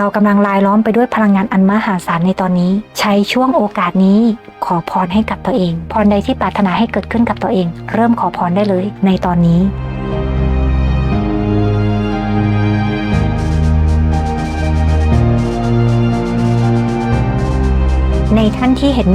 เรากำลังลายล้อมไปด้วยพลังงานอันมหาศาลในตอนนี้ ใช้ช่วงโอกาสนี้ ขอพรให้กับตัวเอง พรใดที่ปรารถนาให้เกิดขึ้นกับตัวเอง เริ่มขอพรได้เลยในตอนนี้ในท่านที่เห็น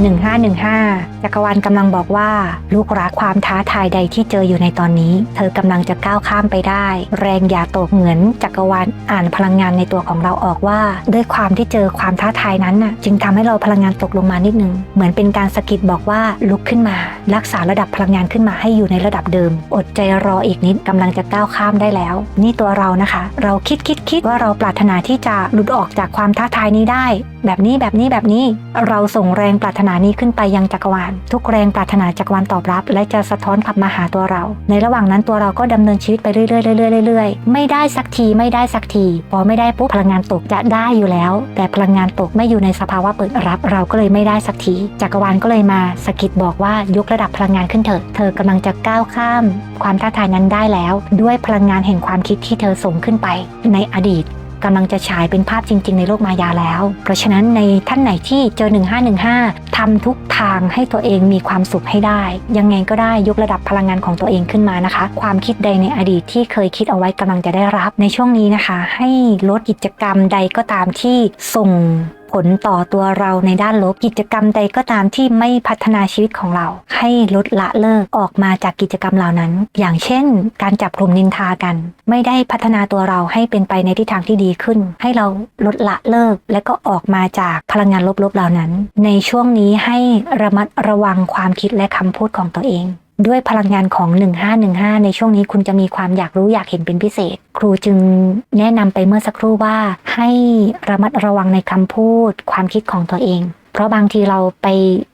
1515 จักรวาลกำลังบอกว่า ลูกรักความท้าทายใดที่เจออยู่ในตอนนี้ เธอกำลังจะก้าวข้ามไปได้ แรงอย่าตกเหมือนจักรวาลอ่านพลังงานในตัวของเราออกว่า ด้วยความที่เจอความท้าทายนั้นน่ะ จึงทำให้เราพลังงานตกลงมานิดนึง เหมือนเป็นการสะกิดบอกว่าลุกขึ้นมา รักษาระดับพลังงานขึ้นมาให้อยู่ในระดับเดิม อดใจรออีกนิดกำลังจะก้าวข้ามได้แล้ว นี่ตัวเรานะคะ เราคิดคิดคิดว่าเราปรารถนาที่จะหลุดออกจากความท้าทายนี้ได้ แบบนี้แบบนี้แบบนี้เราส่งแรงปรารถนานี้ขึ้นไปยังจักรวาลทุกแรงปรารถนาจักรวาลตอบรับ และจะสะท้อนกลับมาหาตัวเรา ในระหว่างนั้นตัวเราก็ดำเนินชีวิตไปเรื่อยๆเรื่อยๆเรื่อยๆ ไม่ได้สักทีไม่ได้สักที พอไม่ได้ปุ๊บพลังงานตกจะได้อยู่แล้ว แต่พลังงานตกไม่อยู่ในสภาวะเปิดรับ เราก็เลยไม่ได้สักทีจักรวาลก็เลยมาสกิดบอกว่ายกระดับพลังงานขึ้นเถอะเธอกำลังจะก้าวข้าม ความท้าทายนั้นได้แล้ว ด้วยพลังงานแห่งความคิดที่เธอส่งขึ้นไปในอดีต กำลังจะฉายเป็นภาพจริง ๆ ในโลกมายาแล้ว เพราะฉะนั้นในท่านไหนที่เจอ 1515ทำทุกทางให้ตัวเองมีความสุขให้ได้ ยังไงก็ได้ยกระดับพลังงานของตัวเองขึ้นมานะคะ ความคิดใดในอดีตที่เคยคิดเอาไว้กำลังจะได้รับในช่วงนี้นะคะ ให้ลดกิจกรรมใดก็ตามที่ส่ง ผลต่อตัวเราในด้านลบกิจกรรมใดก็ตามที่ไม่พัฒนาชีวิตของเรา ให้ลดละเลิกออกมาจากกิจกรรมเหล่านั้น อย่างเช่น การจับกลุ่มนินทากัน ไม่ได้พัฒนาตัวเราให้เป็นไปในทิศทางที่ดีขึ้น ให้เราลดละเลิก และก็ออกมาจากพลังงานลบๆเหล่านั้น ในช่วงนี้ให้ระมัดระวังความคิดและคำพูดของตัวเอง ด้วยพลังงานของ 1515 ในช่วงนี้คุณจะมีความอยากรู้อยากเห็นเป็นพิเศษ ครูจึงแนะนำไปเมื่อสักครู่ว่า ให้ระมัดระวังในคำพูด ความคิดของตัวเอง เพราะบางทีเราไป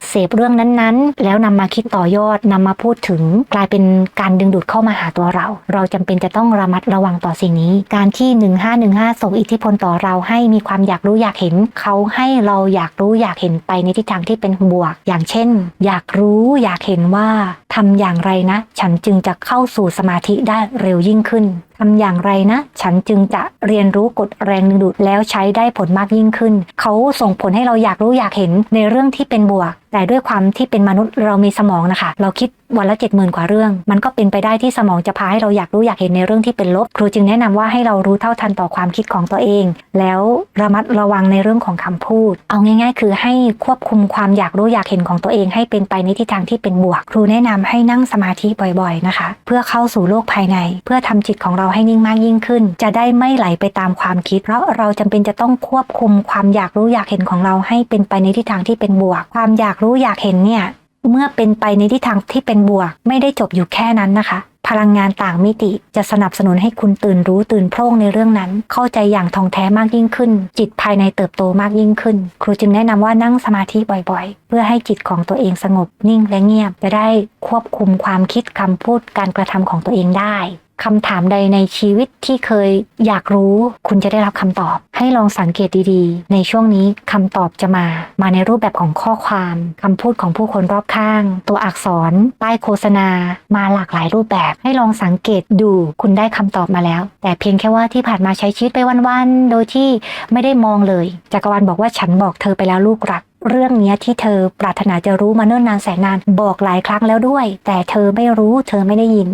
เสพเรื่องนั้นๆ แล้วนำมาคิดต่อยอดนำมาพูดถึง กลายเป็นการดึงดูดเข้ามาหาตัวเรา เราจำเป็นจะต้องระมัดระวังต่อสิ่งนี้ การที่ 1515 ส่งอิทธิพลต่อเราให้มีความอยากรู้อยากเห็น เขาให้เราอยากรู้อยากเห็นไปในทิศทางที่เป็นบวก อย่างเช่น อยากรู้อยากเห็นว่าทำอย่างไรนะ ฉันจึงจะเข้าสู่สมาธิได้เร็วยิ่งขึ้น ทำอย่างไรนะ ฉันจึงจะเรียนรู้กฎแรงดึงดูดแล้วใช้ได้ผลมากยิ่งขึ้น เขาส่งผลให้เราอยากรู้อยากเห็นในเรื่องที่เป็นบวก แต่ด้วยความที่เป็นมนุษย์เรามีสมองนะคะ เราคิดวันละ 7 0,000 กว่าเรื่อง มันก็เป็นไปได้ที่สมองจะพาให้เราอยากรู้อยากเห็นในเรื่องที่เป็นลบ ครูจึงแนะนำว่าให้เรารู้เท่าทันต่อความคิดของตัวเอง แล้วระมัดระวังในเรื่องของคำพูด เอาง่าย ๆ คือให้ควบคุมความอยากรู้อยากเห็นของตัวเอง ให้เป็นไปในทิศทางที่เป็นบวก ครูแนะนำให้นั่งสมาธิบ่อยๆนะคะ เพื่อเข้าสู่โลกภายใน เพื่อทำจิตของเราให้นิ่งมากยิ่งขึ้น จะได้ไม่ไหลไปตามความคิด เพราะเราจำเป็นจะต้องควบคุมความอยากรู้อยากเห็นของเราให้เป็นไปในทิศทางที่เป็นบวก ความอยากรู้อยากเห็นเนี่ยเมื่อเป็นไปในทิศทางที่เป็นบวก ไม่ได้จบอยู่แค่นั้นนะคะ พลังงานต่างมิติจะสนับสนุนให้คุณตื่นรู้ตื่นโพร่งในเรื่องนั้น เข้าใจอย่างท่องแท้มากยิ่งขึ้น จิตภายในเติบโตมากยิ่งขึ้น ครูจึงแนะนำว่านั่งสมาธิบ่อยๆ เพื่อให้จิตของตัวเองสงบนิ่งและเงียบ จะได้ควบคุมความคิดคำพูดการกระทำของตัวเองได้ คำถามใดในชีวิตที่เคยอยากรู้ คุณจะได้รับคำตอบ ให้ลองสังเกตดีๆ ในช่วงนี้คำตอบจะมา มาในรูปแบบของข้อความคำพูดของผู้คนรอบข้าง ตัวอักษรป้ายโฆษณา มาหลากหลายรูปแบบ ให้ลองสังเกตดูคุณได้คำตอบมาแล้ว แต่เพียงแค่ว่าที่ผ่านมาใช้ชีวิตไปวันๆโดยที่ไม่ได้มองเลยจักรวาลบอกว่าฉันบอกเธอไปแล้วลูกรัก เรื่องนี้ที่เธอปรารถนาจะรู้มาเนิ่นนานแสนนานบอกหลายครั้งแล้วด้วย แต่เธอไม่รู้เธอไม่ได้ยิน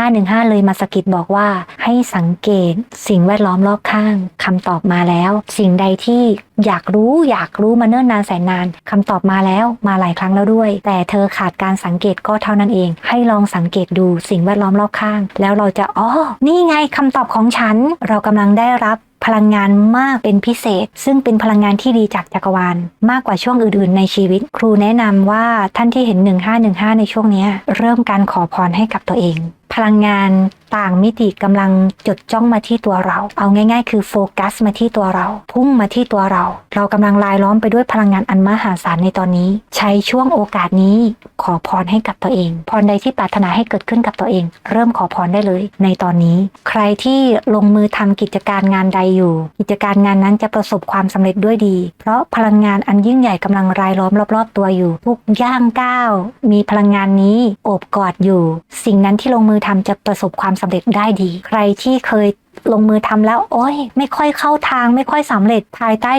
1515 เลยมาสกิดบอกว่า ให้สังเกตสิ่งแวดล้อมรอบข้างคำตอบมาแล้ว สิ่งใดที่อยากรู้อยากรู้มาเนิ่นนานแสนนานคำตอบมาแล้วมาหลายครั้งแล้วด้วย แต่เธอขาดการสังเกตก็เท่านั้นเอง ให้ลองสังเกตดูสิ่งแวดล้อมรอบข้าง แล้วเราจะอ๋อนี่ไงคำตอบของฉัน เรากำลังได้รับ พลังงานมากเป็นพิเศษ ซึ่งเป็นพลังงานที่ดีจากจักรวาล มากกว่าช่วงอื่นๆ ในชีวิต ครูแนะนำว่าท่านที่เห็น 1515 ในช่วงนี้ เริ่มการขอพรให้กับตัวเอง พลังงาน ต่างมิติกำลังจดจ้องมาที่ตัวเรา เอาง่ายๆ คือโฟกัสมาที่ตัวเรา พุ่งมาที่ตัวเรา เรากำลังลายล้อมไปด้วยพลังงานอันมหาศาลในตอนนี้ ใช้ช่วงโอกาสนี้ ขอพรให้กับตัวเอง พรใดที่ปรารถนาให้เกิดขึ้นกับตัวเอง เริ่มขอพรได้เลย ในตอนนี้ ใครที่ลงมือทำกิจการงานใดอยู่ กิจการงานนั้นจะประสบความสำเร็จด้วยดี เพราะพลังงานอันยิ่งใหญ่กำลังรายล้อมรอบๆ ตัวอยู่ ทุกย่างก้าวมีพลังงานนี้โอบกอดอยู่ สิ่งนั้นที่ลงมือทำจะประสบความสำเร็จได้ดี ใครที่เคย ลงมือทำแล้ว โอ้ย ไม่ค่อยเข้าทางไม่ค่อยสำเร็จภายใต้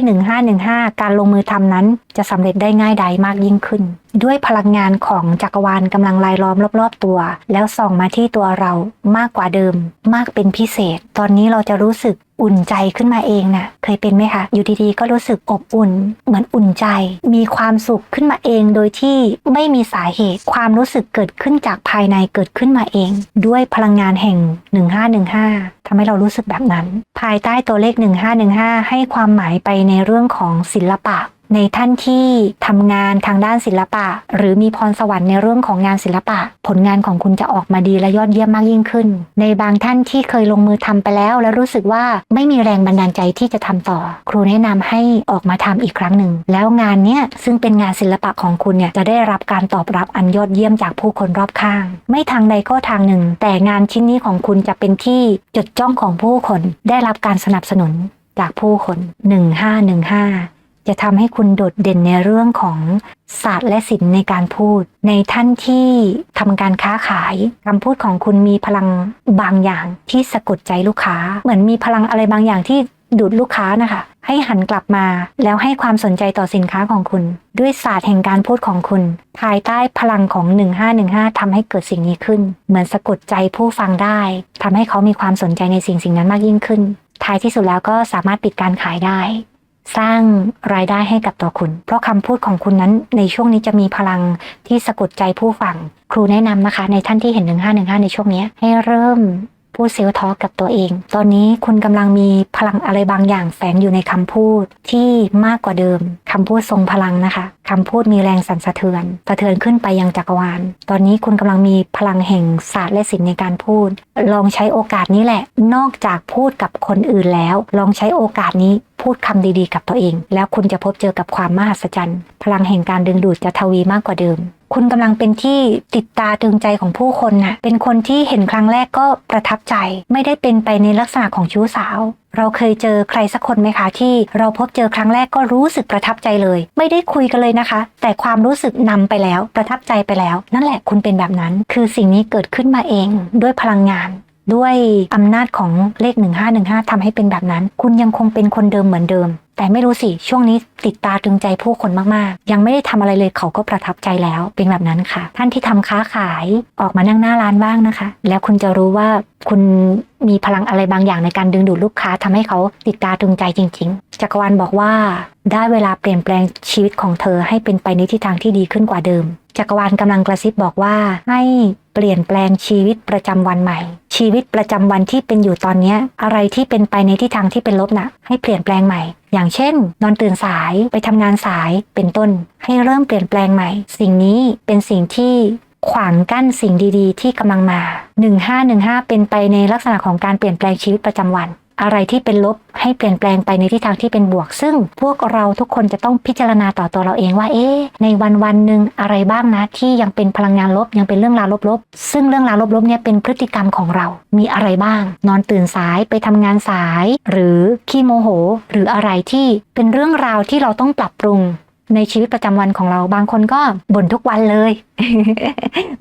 1515 การลงมือทำนั้น จะสำเร็จได้ง่ายดายมากยิ่งขึ้น ด้วยพลังงานของจักรวาลกำลังลายล้อมรอบๆตัว แล้วส่องมาที่ตัวเรามากกว่าเดิม มากเป็นพิเศษ ตอนนี้เราจะรู้สึกอุ่นใจขึ้นมาเองนะ่ะ เคยเป็นไหมคะ อยู่ดีๆ ก็รู้สึกอบอุ่น เหมือนอุ่นใจ มีความสุขขึ้นมาเองโดยที่ไม่มีสาเหตุ ความรู้สึกเกิดขึ้นจากภายในเกิดขึ้นมาเอง ด้วยพลังงานแห่ง 1515ทำให้เรารู้สึกแบบนั้น ภายใต้ตัวเลข 1515 ให้ความหมายไปในเรื่องของศิลปะ ในท่านที่ทำงานทางด้านศิลปะ หรือมีพรสวรรค์ในเรื่องของงานศิลปะ ผลงานของคุณจะออกมาดีและยอดเยี่ยมมากยิ่งขึ้น ในบางท่านที่เคยลงมือทำไปแล้ว แล้วรู้สึกว่าไม่มีแรงบันดาลใจที่จะทำต่อ ครูแนะนำให้ออกมาทำอีกครั้งหนึ่ง แล้วงานเนี้ยซึ่งเป็นงานศิลปะของคุณเนี่ยจะได้รับการตอบรับอันยอดเยี่ยมจากผู้คนรอบข้าง ไม่ทางใดก็ทางหนึ่ง แต่งานชิ้นนี้ของคุณจะเป็นที่จดจ้องของผู้คน ได้รับการสนับสนุนจากผู้คน 1515 จะทำให้คุณโดดเด่นในเรื่องของศาสตร์และศิลป์ในการพูด ในท่านที่ทำการค้าขายคำพูดของคุณมีพลังบางอย่างที่สะกดใจลูกค้า เหมือนมีพลังอะไรบางอย่างที่ดูดลูกค้านะคะ ให้หันกลับมาแล้วให้ความสนใจต่อสินค้าของคุณ ด้วยศาสตร์แห่งการพูดของคุณ ภายใต้พลังของ 1515ทำให้เกิดสิ่งนี้ขึ้น เหมือนสะกดใจผู้ฟังได้ทำให้เขามีความสนใจในสิ่งสิ่งนั้นมากยิ่งขึ้น ท้ายที่สุดแล้วก็สามารถปิดการขายได้ สร้างรายได้ให้กับตัวคุณ เพราะคำพูดของคุณนั้นในช่วงนี้จะมีพลังที่สะกดใจผู้ฟัง ครูแนะนำนะคะ ในท่านที่เห็น 1515 ในช่วงนี้ ให้เริ่มพูดเซลทอกับตัวเอง ตอนนี้คุณกำลังมีพลังอะไรบางอย่างแฝงอยู่ในคำพูดที่มากกว่าเดิม คำพูดทรงพลังนะคะคำพูดมีแรงสั่นสะเทือน สะเทือนขึ้นไปยังจักรวาล ตอนนี้คุณกำลังมีพลังแห่งศาสตร์และศิลป์ในการพูด ลองใช้โอกาสนี้แหละ นอกจากพูดกับคนอื่นแล้ว ลองใช้โอกาสนี้พูดคำดีๆ กับตัวเอง แล้วคุณจะพบเจอกับความมหัศจรรย์ พลังแห่งการดึงดูดจะทวีมากกว่าเดิมคุณกำลังเป็นที่ติดตาตึงใจของผู้คนน่ะ เป็นคนที่เห็นครั้งแรกก็ประทับใจ ไม่ได้เป็นไปในลักษณะของชู้สาว เราเคยเจอใครสักคนไหมคะ ที่เราพบเจอครั้งแรกก็รู้สึกประทับใจเลย ไม่ได้คุยกันเลยนะคะ แต่ความรู้สึกนำไปแล้วประทับใจไปแล้ว นั่นแหละคุณเป็นแบบนั้น คือสิ่งนี้เกิดขึ้นมาเองด้วยพลังงาน ด้วยอำนาจของเลข 1515ทำให้เป็นแบบนั้น คุณยังคงเป็นคนเดิมเหมือนเดิม แต่ไม่รู้สิ ช่วงนี้ติดตาตรึงใจผู้คนมาก ๆ ยังไม่ได้ทำอะไรเลยเขาก็ประทับใจแล้วเป็นแบบนั้นค่ะ ท่านที่ทำค้าขายออกมานั่งหน้าร้านบ้างนะคะ แล้วคุณจะรู้ว่าคุณมีพลังอะไรบางอย่างในการดึงดูดลูกค้าทำให้เขาติดตาตรึงใจจริง ๆ จักรวาลบอกว่า ได้เวลาเปลี่ยนแปลงชีวิตของเธอให้เป็นไปในทิศทางที่ดีขึ้นกว่าเดิมจักรวาลกำลังกระซิบบอกว่าให้ เปลี่ยนแปลงชีวิตประจำวันใหม่ ชีวิตประจำวันที่เป็นอยู่ตอนนี้อะไรที่เป็นไปในทิศทางที่เป็นลบนะ่ะ ให้เปลี่ยนแปลงใหม่ อย่างเช่น นอนตื่นสายไปทำงานสายเป็นต้น ให้เริ่มเปลี่ยนแปลงใหม่ สิ่งนี้เป็นสิ่งที่ขวางกั้นสิ่งดีๆ ที่กำลังมา 1515 เป็นไปในลักษณะของการเปลี่ยนแปลงชีวิตประจำวัน อะไรที่เป็นลบให้เปลี่ยนแปลงไปในทิศทางที่เป็นบวก ซึ่งพวกเราทุกคนจะต้องพิจารณาต่อตัวเราเองว่า เอ๊ะในวันวันหนึ่งอะไรบ้างนะที่ยังเป็นพลังงานลบยังเป็นเรื่องราวลบๆ ซึ่งเรื่องราวลบๆเนี่ยเป็นพฤติกรรมของเรา มีอะไรบ้าง นอนตื่นสายไปทำงานสาย หรือขี้โมโห หรืออะไรที่เป็นเรื่องราวที่เราต้องปรับปรุง ในชีวิตประจำวันของเราบางคนก็บ่นทุกวันเลย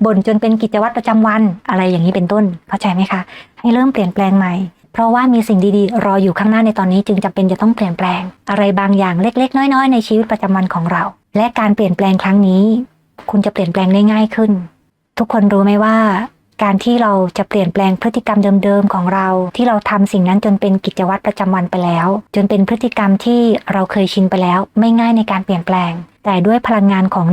บ่นจนเป็นกิจวัตรประจำวันอะไรอย่างนี้เป็นต้นเข้าใจไหมคะ ให้เริ่มเปลี่ยนแปลงใหม่ เพราะว่ามีสิ่งดีๆ รออยู่ข้างหน้าในตอนนี้ จึงจำเป็นจะต้องเปลี่ยนแปลง อะไรบางอย่างเล็ก ๆ น้อยๆ ในชีวิตประจำวันของเรา และการเปลี่ยนแปลงครั้งนี้ คุณจะเปลี่ยนแปลงได้ง่ายขึ้น ทุกคนรู้ไหมว่า การที่เราจะเปลี่ยนแปลงพฤติกรรมเดิมๆของเรา ที่เราทำสิ่งนั้นจนเป็นกิจวัตรประจำวันไปแล้ว จนเป็นพฤติกรรมที่เราเคยชินไปแล้ว ไม่ง่ายในการเปลี่ยนแปลง แต่ด้วยพลังงานของ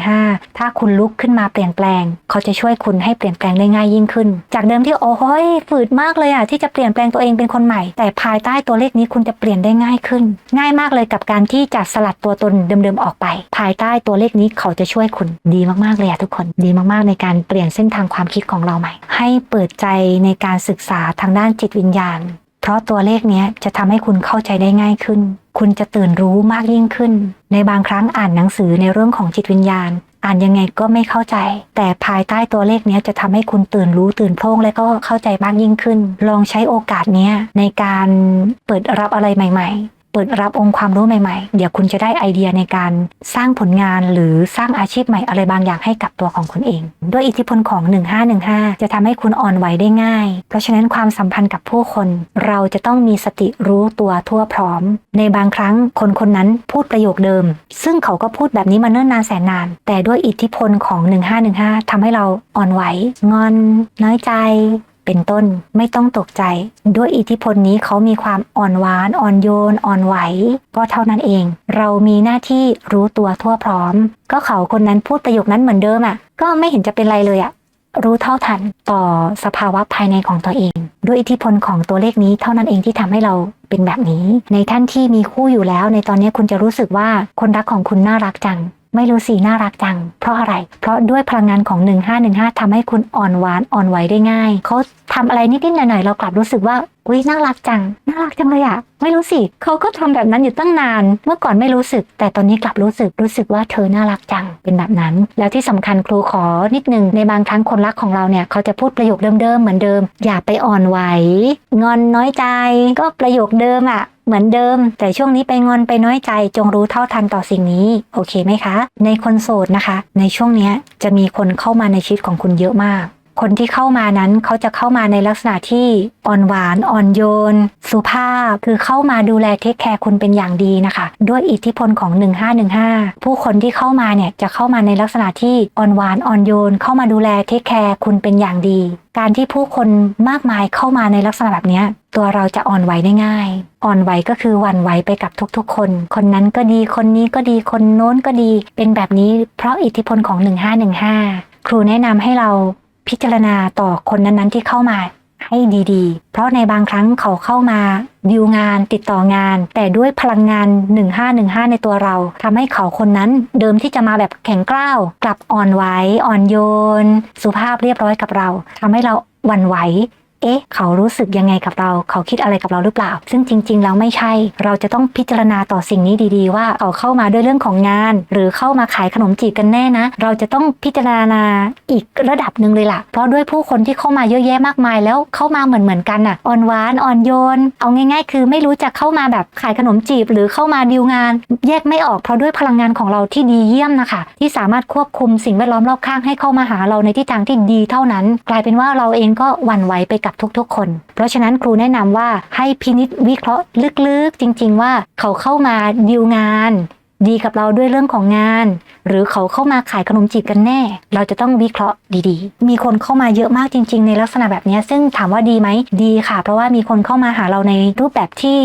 1515 ถ้าคุณลุกขึ้นมาเปลี่ยนแปลง เขาจะช่วยคุณให้เปลี่ยนแปลงได้ง่ายยิ่งขึ้น จากเดิมที่โอ้โหฝืดมากเลยอะที่จะเปลี่ยนแปลงตัวเองเป็นคนใหม่ แต่ภายใต้ตัวเลขนี้คุณจะเปลี่ยนได้ง่ายขึ้น ง่ายมากเลยกับการที่จะสลัดตัวตนเดิมๆออกไป ภายใต้ตัวเลขนี้เขาจะช่วยคุณดีมากๆเลยอะทุกคนดีมากๆในการเปลี่ยนเส้นทางความคิดของเราใหม่ ให้เปิดใจในการศึกษาทางด้านจิตวิญญาณ ราะตัวเลขนี้จะทำให้คุณเข้าใจได้ง่ายขึ้น คุณจะตื่นรู้มากยิ่งขึ้น ในบางครั้งอ่านหนังสือในเรื่องของจิตวิญญาณ อ่านยังไงก็ไม่เข้าใจ แต่ภายใต้ตัวเลขนี้จะทำให้คุณตื่นรู้ตื่นโพร่งและก็เข้าใจมากยิ่งขึ้น ลองใช้โอกาสนี้ในการเปิดรับอะไรใหม่ ๆ ปิดปิดรับองค์ความรู้ใหม่ๆ เดี๋ยวคุณจะได้ไอเดียในการสร้างผลงานหรือสร้างอาชีพใหม่อะไรบางอย่างให้กับตัวของคุณเอง ด้วยอิทธิพลของ 1515 จะทำให้คุณอ่อนไหวได้ง่าย เพราะฉะนั้นความสัมพันธ์กับผู้คน เราจะต้องมีสติรู้ตัวทั่วพร้อม ในบางครั้งคนคนนั้นพูดประโยคเดิม ซึ่งเขาก็พูดแบบนี้มาเนิ่นนานแสนนาน แต่ด้วยอิทธิพลของ 1515ทำให้เราอ่อนไหว งอน น้อยใจ เป็นต้นไม่ต้องตกใจ ด้วยอิทธิพลนี้เขามีความอ่อนหวานอ่อนโยนอ่อนไหว ก็เท่านั้นเอง เรามีหน้าที่รู้ตัวทั่วพร้อม ก็เขาคนนั้นพูดประโยคนั้นเหมือนเดิมอะ ก็ไม่เห็นจะเป็นไรเลยอะรู้เท่าทันต่อสภาวะภายในของตัวเอง ด้วยอิทธิพลของตัวเลขนี้เท่านั้นเองที่ทำให้เราเป็นแบบนี้ ในท่านที่มีคู่อยู่แล้ว ในตอนนี้คุณจะรู้สึกว่าคนรักของคุณน่ารักจัง ไม่รู้สิน่ารักจัง เพราะอะไร เพราะด้วยพลังงานของ 1515ทำให้คุณอ่อนหวานอ่อนไหวได้ง่ายเขาทำอะไรนิดๆหน่อยๆเรากลับรู้สึกว่า อุ้ยน่ารักจัง น่ารักจังเลยอะไม่รู้สิเขาก็ทำแบบนั้นอยู่ตั้งนาน เมื่อก่อนไม่รู้สึก แต่ตอนนี้กลับรู้สึกรู้สึกว่าเธอน่ารักจังเป็นแบบนั้น แล้วที่สำคัญครูขอนิดนึงในบางครั้งคนรักของเราเนี่ยเขาจะพูดประโยคเดิมๆเหมือนเดิม อย่าไปอ่อนไหวงอนน้อยใจ ก็ประโยคเดิมอะเหมือนเดิม แต่ช่วงนี้ไปงอนไปน้อยใจ จงรู้เท่าทันต่อสิ่งนี้ โอเคไหมคะ ในคนโสดนะคะ ในช่วงนี้จะมีคนเข้ามาในชีวิตของคุณเยอะมาก คนที่เข้ามานั้นเขาจะเข้ามาในลักษณะที่อ่อนหวานอ่อนโยน สุภาพคือเข้ามาดูแลเทคแคร์คุณเป็นอย่างดีนะคะ ด้วยอิทธิพลของ 1515 ผู้คนที่เข้ามาเนี่ยจะเข้ามาในลักษณะที่อ่อนหวานอ่อนโยน เข้ามาดูแลเทคแคร์คุณเป็นอย่างดี การที่ผู้คนมากมายเข้ามาในลักษณะแบบนี้ตัวเราจะอ่อนไหวได้ง่าย อ่อนไหวก็คือหวั่นไหวไปกับทุกๆ คน คนนั้นก็ดีคนนี้ก็ดีคนโน้นก็ดี เป็นแบบนี้เพราะอิทธิพลของ 1515 ครูแนะนำให้เรา พิจารณาต่อคนนั้นๆที่เข้ามาให้ดีๆ เพราะในบางครั้งเขาเข้ามาดิวงานติดต่องาน แต่ด้วยพลังงาน 1515 ในตัวเราทำให้เขาคนนั้นเดิมที่จะมาแบบแข็งกร้าว กลับอ่อนไหวอ่อนโยน สุภาพเรียบร้อยกับเราทำให้เราหวั่นไหว เอ๊ะ เขารู้สึกยังไงกับเรา เขาคิดอะไรกับเราหรือเปล่า ซึ่งจริง ๆ แล้วไม่ใช่ เราจะต้องพิจารณาต่อสิ่งนี้ดีๆ ว่าเขาเข้ามาด้วยเรื่องของงาน หรือเข้ามาขายขนมจีบกันแน่นะ เราจะต้องพิจารณาอีกระดับหนึ่งเลยล่ะ เพราะด้วยผู้คนที่เข้ามาเยอะแยะมากมายแล้วเข้ามาเหมือนเหมือนๆกันน่ะอ่อนหวานอ่อนโยน เอาง่าย ๆ คือไม่รู้จะเข้ามาแบบขายขนมจีบ หรือเข้ามาดีลงาน แยกไม่ออกเพราะด้วยพลังงานของเราที่ดีเยี่ยมนะคะ ที่สามารถควบคุมสิ่งแวดล้อมรอบข้างให้เข้ามาหาเราในทิศทางที่ดีเท่านั้น กลายเป็นว่าเราเองก็หวั่นไหวไปกับทุกๆ คน เพราะฉะนั้นครูแนะนำว่าให้พินิจวิเคราะห์ลึกๆ จริง ๆ ว่าเขาเข้ามาดีลงาน ดีกับเราด้วยเรื่องของงาน หรือเขาเข้ามาขายขนมจีบกันแน่ เราจะต้องวิเคราะห์ดีๆ มีคนเข้ามาเยอะมากจริง ๆ ในลักษณะแบบนี้ซึ่งถามว่าดีไหมดีค่ะ เพราะว่ามีคนเข้ามาหาเราในรูปแบบที่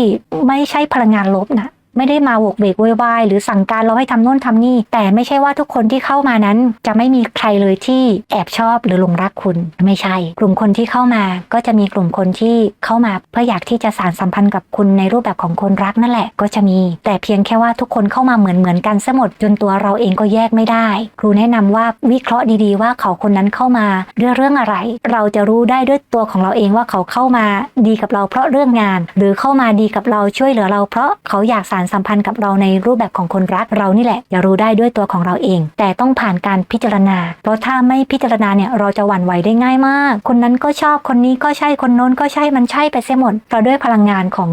ไม่ใช่พลังงานลบนะ ไม่ได้มาโวกเวกโวยวายหรือสั่งการเราให้ทำโน่นทำนี่ แต่ไม่ใช่ว่าทุกคนที่เข้ามานั้น จะไม่มีใครเลยที่แอบชอบหรือหลงรักคุณ ไม่ใช่ กลุ่มคนที่เข้ามาก็จะมีกลุ่มคนที่เข้ามาเพื่ออยากที่จะสานสัมพันธ์กับคุณในรูปแบบของคนรักนั่นแหละก็จะมี แต่เพียงแค่ว่าทุกคนเข้ามาเหมือนเหมือนกันซะหมดจนตัวเราเองก็แยกไม่ได้ ครูแนะนำว่าวิเคราะห์ดีๆ ว่าเขาคนนั้นเข้ามาด้วยเรื่องอะไร เราจะรู้ได้ด้วยตัวของเราเองว่าเขาเข้ามาดีกับเราเพราะเรื่องงาน หรือเข้ามาดีกับเราช่วยเหลือเราเพราะเขาอยากสานสัมพันธ์กับเราในรูปแบบของคนรักเรานี่แหละจะรู้ได้ด้วยตัวของเราเอง แต่ต้องผ่านการพิจารณา เพราะถ้าไม่พิจารณาเนี่ยเราจะหวั่นไหวได้ง่ายมาก คนนั้นก็ชอบคนนี้ก็ใช่คนโน้นก็ใช่มันใช่ไปเสียหมดเพราะด้วยพลังงานของ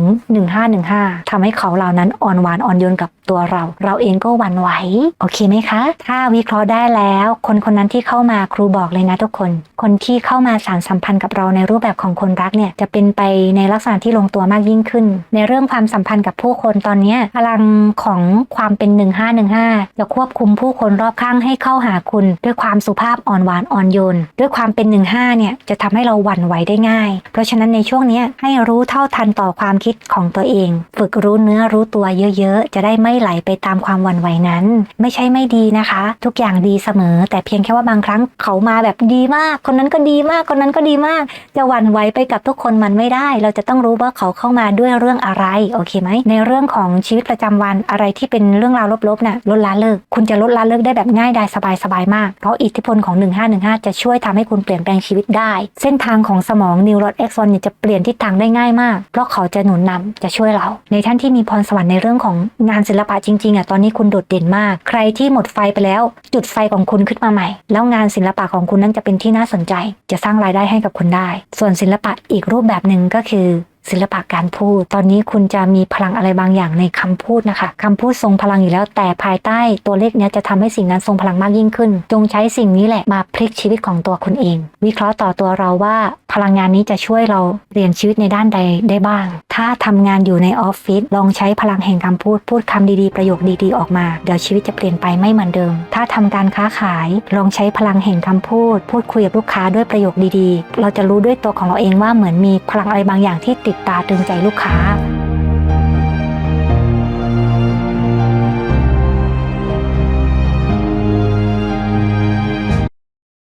1515ทำให้เขาเหล่านั้นอ่อนหวานอ่อนโยนกับ ตัวเรา เราเองก็หวั่นไหว โอเคไหมคะ ถ้าวิเคราะห์ได้แล้ว คนคนนั้นที่เข้ามาครูบอกเลยนะทุกคน คนที่เข้ามาสานสัมพันธ์กับเราในรูปแบบของคนรักเนี่ยจะเป็นไปในลักษณะที่ลงตัวมากยิ่งขึ้น ในเรื่องความสัมพันธ์กับผู้คนตอนนี้พลังของความเป็น 1515 จะควบคุมผู้คนรอบข้างให้เข้าหาคุณ ด้วยความสุภาพอ่อนหวานอ่อนโยน ด้วยความเป็น 15เนี่ยจะทำให้เราหวั่นไหวได้ง่าย เพราะฉะนั้นในช่วงนี้ให้รู้เท่าทันต่อความคิดของตัวเอง ฝึกรู้เนื้อรู้ตัวเยอะๆ จะได้ไม่ไหลไปตามความวันไหวนั้น ไม่ใช่ไม่ดีนะคะ ทุกอย่างดีเสมอ แต่เพียงแค่ว่าบางครั้งเขามาแบบดีมาก คนนั้นก็ดีมากคนนั้นก็ดีมาก จะวันไหวไปกับทุกคนมันไม่ได้ เราจะต้องรู้ว่าเขาเข้ามาด้วยเรื่องอะไรโอเคไหมในเรื่องของชีวิตประจำวันอะไรที่เป็นเรื่องราวลบๆน่ะลดละเลิก คุณจะลดละเลิกได้แบบง่ายดายสบายๆมาก เพราะอิทธิพลของ 1515 จะช่วยทำให้คุณเปลี่ยนแปลงชีวิตได้ เส้นทางของสมองนิวโรนเอ็กซอนเนี่ยจะเปลี่ยนทิศทางได้ง่ายมาก เพราะเขาจะหนุนนำจะช่วยเรา ในท่านที่มีพรสวรรค์ในเรื่องของงานศิลลปะจริงๆอะตอนนี้คุณโดดเด่นมาก ใครที่หมดไฟไปแล้ว จุดไฟของคุณขึ้นมาใหม่ แล้วงานศิลปะของคุณนั้นจะเป็นที่น่าสนใจ จะสร้างรายได้ให้กับคุณได้ ส่วนศิลปะอีกรูปแบบหนึ่งก็คือ ศิลปะการพูด ตอนนี้คุณจะมีพลังอะไรบางอย่างในคำพูดนะคะคำพูดทรงพลังอยู่แล้ว แต่ภายใต้ตัวเลขเนี้ยจะทำให้สิ่งนั้นทรงพลังมากยิ่งขึ้น จงใช้สิ่งนี้แหละมาพลิกชีวิตของตัวคุณเอง วิเคราะห์ต่อตัวเราว่า พลังงานนี้จะช่วยเราเรียนชีวิตในด้านใดได้บ้าง ถ้าทำงานอยู่ในออฟฟิศลองใช้พลังแห่งคำพูดพูดคำดีๆประโยคดีๆออกมา เดี๋ยวชีวิตจะเปลี่ยนไปไม่เหมือนเดิม ถ้าทำการค้าขายลองใช้พลังแห่งคำพูด พูดคุยกับลูกค้าด้วยประโยคดีๆ เราจะรู้ด้วยตัวของเราเองว่าเหมือนมีพลังอะไรบางอย่างที่ติดตาตึงใจลูกค้า